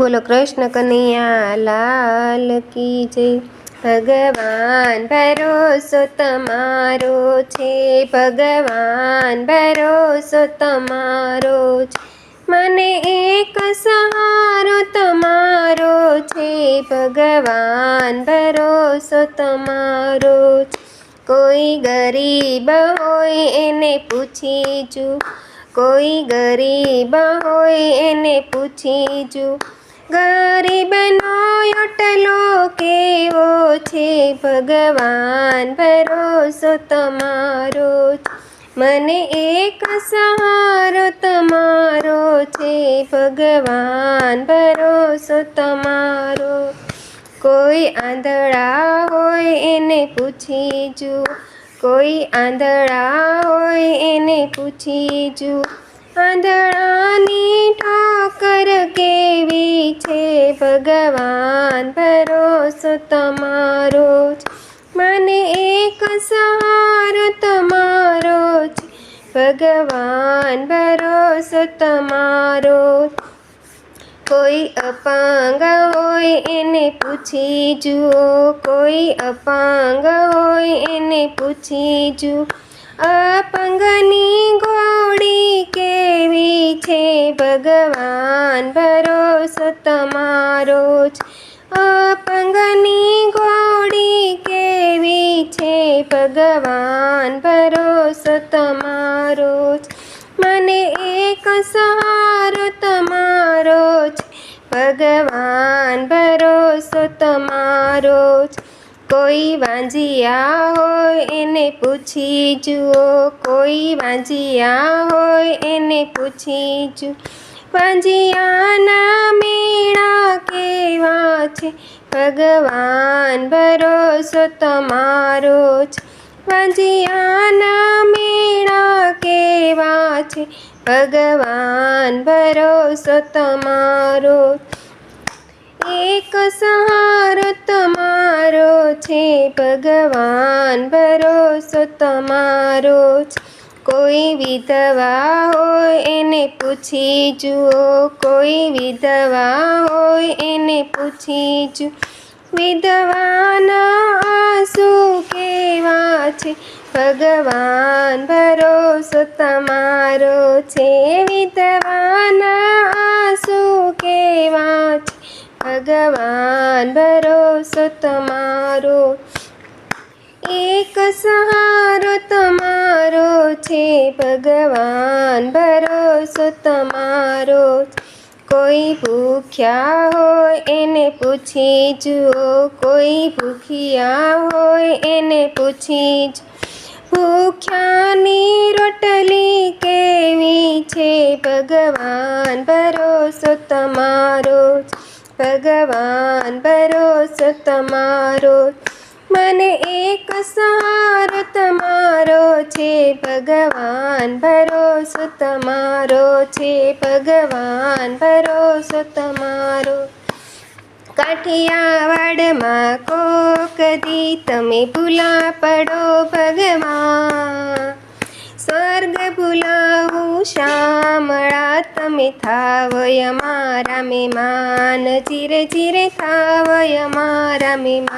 બોલો, કૃષ્ણ કનૈયા, લાલ કી જય. ભગવાન ભરોસો તમારો છે, ભગવાન ભરોસો તમારો છે. મને એક સહારો તમારો છે, ભગવાન ભરોસો તમારો છે. કોઈ ગરીબ હોય એને પૂછી જુ, કોઈ ગરીબ હોય એને પૂછી જુ. ગરીબનો ઓટલો કેવો છે ભગવાન ભરોસો તમારો મને એક સહારો તમારો છે, ભગવાન ભરોસો તમારો. કોઈ આંધળા હોય એને પૂછી જુઓ કોઈ આંધળા હોય એને પૂછી જુઓ આંધળાની છે ભગવાન, ભરોસો તમારો મને એક સહારો તમારો છે ભગવાન, ભરોસો તમારો કોઈ અપાંગ હોય એને પૂછી જુઓ. કોઈ અપાંગ હોય એને પૂછી જુઓ. અપંગની ઘોડી છે ભગવાન, ભરોસો તમારો છે અપંગની ઘોડી કેવી છે ભગવાન, ભરોસો તમારો જ. મને એક સહારો તમારો છે ભગવાન, ભરોસો તમારો છે કોઈ વાંજિયા હોય એને પૂછી જુઓ. કોઈ વાંજિયા હોય એને પૂછી જુઓ. વાંજિયાના મેળા કેવા છે? ભગવાન ભરોસો તમારો છે. વાંજિયાના મેળા કેવા છે? ભગવાન ભરોસો તમારો એક સહારો તમારો છે, ભગવાન ભરોસો તમારો છે. કોઈ વિધવા હોય એને પૂછી જુઓ, કોઈ વિધવા હોય એને પૂછી જુઓ. વિધવાના આંસુ કેવા છે? ભગવાન ભરોસો તમારો છે. વિધવાના આંસુ કેવા ભગવાન ભરોસો તમારો. એક સહારો તમારો છે, ભગવાન ભરોસો તમારો કોઈ ભૂખ્યા હોય એને પૂછી જુઓ, કોઈ ભૂખ્યા હોય એને પૂછી જ ભૂખ્યાની રોટલી કેવી છે, ભગવાન ભરોસો તમારો ભગવાન ભરોસો તમારો. મને એક સહારો તમારો છે, ભગવાન ભરોસો તમારો છે, ભગવાન ભરોસો તમારો. કાઠિયાવાડમાં કોક દી તમે ભૂલા પડો ભગવાન. સ્વર્ગ ભૂલાવું શામળા તમે થાવય મારા મહેમાન ચીરે ચીરે થાવય મારા મહેમાન